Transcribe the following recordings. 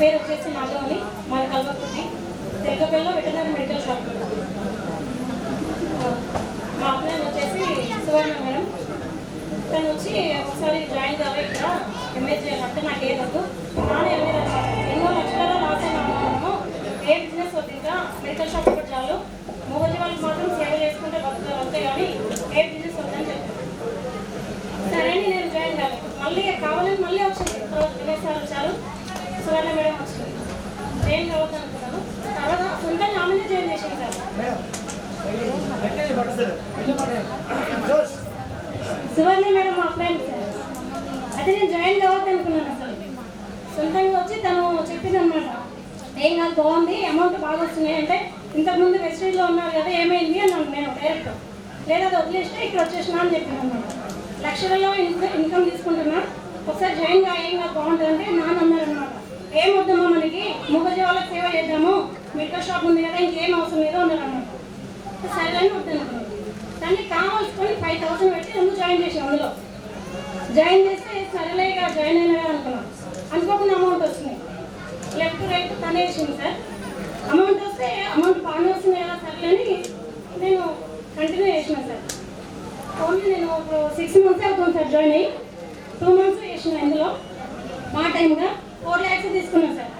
పేరు వచ్చేసి నాగం మన కల్వకుర్తి. తెలకపల్లిలో వెటనరీ మెడికల్ షాప్. మా అబ్బాయి వచ్చేసి సువర్ణ మేడం తను వచ్చి ఒకసారి జాయిన్ కావాలి ఇక్కడ ఎంఏ చేయాలంటే నాకు ఏదొద్దు నాన్న ఎంఏ ఎన్నో లక్షలలో లాస్ అయినాము ఏ బిజినెస్ వద్దు ఇంకా మెడికల్ షాప్ ఒకటి చాలు. మొగజీ వాళ్ళకి మాత్రం సేవ చేసుకుంటే బతుకుతారు అంతే కానీ ఏ బిజినెస్ వద్దని చెప్పారు. సరే అండి నేను జాయిన్ కాలేదు మళ్ళీ కావాలని మళ్ళీ వచ్చింది. తర్వాత దినేష్ సార్ వచ్చారు సువర్ణ మేడం వచ్చింది జాయిన్ కావద్దు అనుకున్నాను తర్వాత సొంతంగా ఆమెనే జాయిన్ చేసింది సార్. సువర్ణ మేడం మా ఫ్రెండ్ సార్. అయితే నేను జాయిన్ కావద్దు అనుకున్నాను అసలు. సొంతంగా వచ్చి తను చెప్పింది అనమాట ఏం కాదు బాగుంది అమౌంట్ బాగా వస్తున్నాయి అంటే ఇంతకుముందు వెస్టేజ్లో ఉన్నారు కదా ఏమైంది అన్నాను నేను డైరెక్ట్ లేదా వదిలేస్తే ఇక్కడ వచ్చేసిన అని చెప్పింది అనమాట లక్షలలో ఇన్క- ఇన్కమ్ తీసుకుంటున్నా ఒకసారి జాయిన్గా ఏం కాదు బాగుంటుంది అంటే నాన్న అన్నారు అనమాట ఏం వద్దమ్మా మనకి వాళ్ళకి సేవ చేద్దాము. మెడికల్ షాప్ ఉంది కదా ఇంకేం అవసరం లేదో అన్నారు అనమాట సరే వద్దనుకున్నాను కానీ కావాల్సుకొని ఫైవ్ థౌసండ్ పెట్టి ఎందుకు జాయిన్ చేసాం అందులో. జాయిన్ చేస్తే సరేలేగా ఇక జాయిన్ అయినా అనుకున్నాం. అనుకోకుండా అమౌంట్ వస్తుంది. లెఫ్ట్ రైట్ తనే వేసింది సార్. అమౌంట్ వస్తే అమౌంట్ బాగానే వస్తుంది కదా సర్లేని నేను కంటిన్యూ చేసిన సార్. ఓన్లీ నేను ఒక సిక్స్ మంత్స్ అవుతుంది సార్ జాయిన్ అయ్యి. టూ మంత్స్ చేసిన ఇందులో. మా టైంగా ఫోర్ ల్యాక్స్ తీసుకున్నాను సార్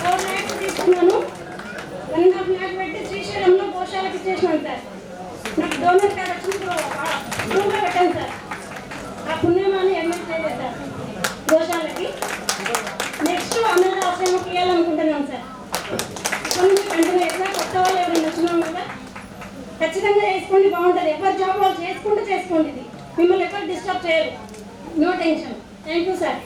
ఫోర్ ల్యాక్స్ తీసుకున్నాను వన్ అండ్ హాఫ్ ల్యాక్ పెట్టి శ్రీశైలంలో పోషాలకు ఇచ్చేసినాను సార్. నాకు డోనర్ కార్డ్ వచ్చినప్పుడు రూమ్లో పెట్టాను సార్. ఆ పుణ్యమాని ఎంఎస్ చేయలేదు సార్. గోశాలకి నెక్స్ట్ అన్నదాశ్రమకి ఇవ్వాలనుకుంటున్నాను సార్. కొన్ని కంటిన్యూ చేస్తా కొత్త వాళ్ళు ఎవరైనా వచ్చినాము కదా ఖచ్చితంగా చేసుకోండి బాగుంటుంది. ఎవరి జాబ్ వాళ్ళు చేసుకుంటూ చేసుకోండి ఇది. మిమ్మల్ని ఎవరు డిస్టర్బ్ చేయరు. No tension. Thank you sir.